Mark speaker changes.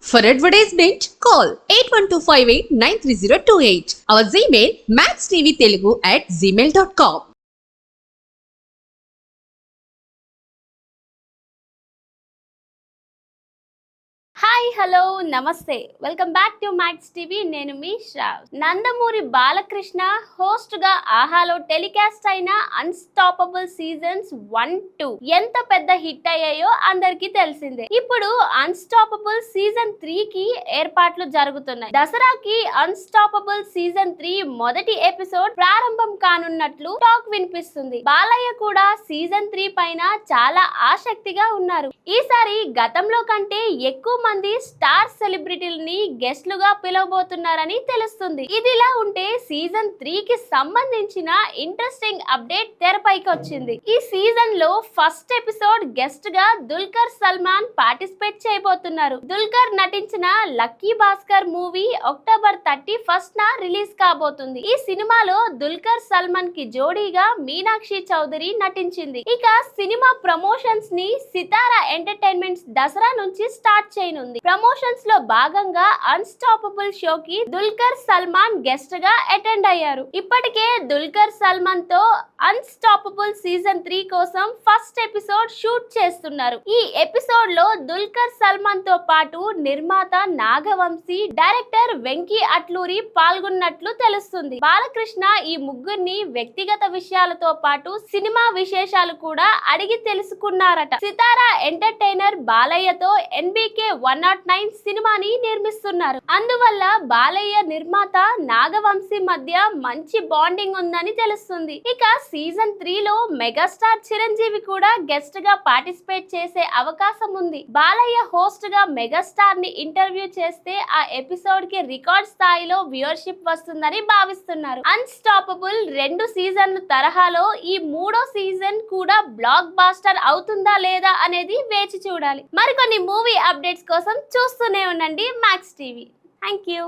Speaker 1: For advertisement, call 8125893028. Our Gmail, maxtvtelugu at gmail.com.
Speaker 2: Hi hello నమస్తే. Welcome back to Max TV నేను మీ శ్రావ్. నందమూరి బాలకృష్ణ హోస్ట్గా ఆహాలో telecast అయిన unstoppable seasons one two ఎంత పెద్ద హిట్ అయ్యాయో అందరికీ తెలిసిందే. ఇప్పుడు అన్స్టాపబుల్ సీజన్ త్రీ కి ఏర్పాట్లు జరుగుతున్నాయి. దసరాకి అన్స్టాపబుల్ సీజన్ త్రీ మొదటి ఎపిసోడ్ ప్రారంభం కానున్నట్లు టాక్ వినిపిస్తుంది. బాలయ్య కూడా సీజన్ త్రీ పైన చాలా ఆసక్తిగా ఉన్నారు. ఈసారి గతంలో కంటే ఎక్కువ మంది స్టార్ సెలబ్రిటీలని గెస్ట్లుగా పిలవబోతున్నారని తెలుస్తుంది. ఇదిలా ఉంటే సీజన్ త్రీ కి సంబంధించిన ఇంట్రెస్టింగ్ అప్డేట్ తెరపైకి వచ్చింది ఈ సీజన్లో ఫస్ట్ ఎపిసోడ్ గెస్ట్గా దుల్కర్ సల్మాన్ పార్టిసిపేట్ చేయబోతున్నారు. దుల్కర్ నటించిన Lucky Bhaskar movie October thirty first న రిలీజ్ కాబోతుంది. ఈ సినిమాలో దుల్కర్ సల్మాన్కి జోడీగా మీనాక్షి చౌదరి నటించింది. ఇక సినిమా ప్రమోషన్స్ని సితారా ఎంటర్టైన్మెంట్స్ దసరా నుంచి స్టార్ట్ చేయనుంది. ప్రమోషన్స్లో భాగంగా అన్స్టాపబుల్ షోకి దుల్కర్ సల్మాన్ గెస్ట్గా అటెండ్ అయ్యారు. ఇప్పటికే దుల్కర్ సల్మాన్తో అన్స్టాపబుల్ సీజన్ త్రీ కోసం ఫస్ట్ ఎపిసోడ్ షూట్ చేస్తున్నారు. ఈ ఎపిసోడ్లో దుల్కర్ సల్మాన్తో పాటు నిర్మాత నాగవంశీ డైరెక్టర్ వెంకీ అట్లూరి పాల్గొన్నట్లు తెలుస్తుంది. బాలకృష్ణ ఈ ముగ్గురిని వ్యక్తిగత విషయాలతో పాటు సినిమా విశేషాలు కూడా అడిగి తెలుసుకున్నారట. సితారా ఎంటర్టైనర్ బాలయ్యతో ఎన్బికే వన్ నాట్ నైన్ సినిమాని నిర్మిస్తున్నారు. అందువల్ల బాలయ్య నిర్మాత నాగవంశీ మధ్య మంచి బాండింగ్ ఉందని తెలుస్తుంది. ఇక సీజన్ త్రీ లో మెగాస్టార్ చిరంజీవి కూడా గెస్ట్గా పార్టిసిపేట్ చేసే అవకాశం ఉంది. బాలయ్య హోస్ట్గా మెగాస్టార్ని ఇంటర్వ్యూ చేస్తే ఆ ఎపిసోడ్కి రికార్డ్ స్థాయిలో వ్యూవర్షిప్ వస్తుందని భావిస్తున్నారు. అన్స్టాపబుల్ రెండు సీజన్ల తరహాలో ఈ మూడో సీజన్ కూడా బ్లాక్ బాస్టర్ అవుతుందా లేదా అనేది వేచి చూడాలి. మరికొన్ని మూవీ అప్డేట్స్ కోసం చూస్తూనే ఉండండి మ్యాక్స్ టీవీ థ్యాంక్ యూ